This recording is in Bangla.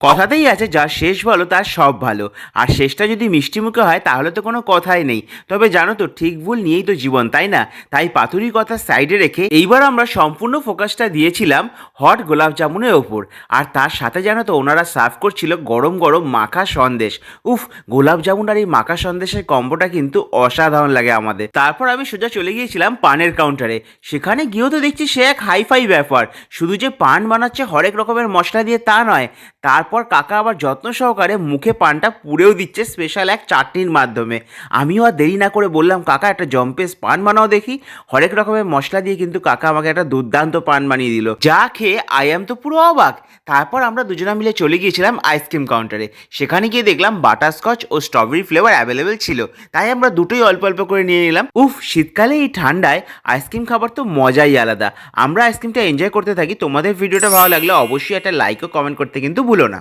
কথাতেই আছে, যা শেষ ভালো, তার সব ভালো। আর শেষটা যদি মিষ্টি মুখে হয়, তাহলে তো কোনো কথাই নেই। তবে জানো তো, ঠিক ভুল নিয়েই তো জীবন, তাই না? তাই পাতুরি কথা সাইডে রেখে এইবার আমরা সম্পূর্ণ ফোকাসটা দিয়েছিলাম হট গোলাপ জামুনের ওপর। আর তার সাথে জানো তো, ওনারা সার্ভ করছিল গরম গরম মাখা সন্দেশ। উফ, গোলাপ জামুন আর এই মাখা সন্দেশের কম্বোটা কিন্তু অসাধারণ লাগে আমাদের। তারপর আমি সোজা চলে গিয়েছিলাম পানের কাউন্টারে। সেখানে গিয়েও তো দেখছি সে এক হাইফাই ব্যাপার শুধু যে পান বানাচ্ছে হরেক রকমের মশলা দিয়ে তা নয়। তারপর কাকা আবার যত্ন সহকারে মুখে পানটা পুড়েও দিচ্ছে স্পেশাল এক চাটনির মাধ্যমে। আমিও আর দেরি না করে বললাম, কাকা, একটা জম্পেস পান বানাও দেখি। হরেক রকমের মশলা দিয়ে কিন্তু কাকা আমাকে একটা দুর্দান্ত পান বানিয়ে দিল। যা খেয়ে আই এম তো পুরো অবাক। তারপর আমরা দুজনা মিলে চলে গিয়েছিলাম আইসক্রিম কাউন্টারে সেখানে গিয়ে দেখলাম বাটারস্কচ ও স্ট্রবেরি ফ্লেভার অ্যাভেলেবেল ছিল। তাই আমরা দুটোই অল্প অল্প করে নিয়ে নিলাম। উফ, শীতকালে এই ঠান্ডায় আইসক্রিম খাবার তো মজাই আলাদা। আমরা আইসক্রিমটা এনজয় করতে থাকি। তোমাদের ভিডিওটা ভালো লাগলে অবশ্যই একটা লাইক ও কমেন্ট করতে কিন্তু ভুলো না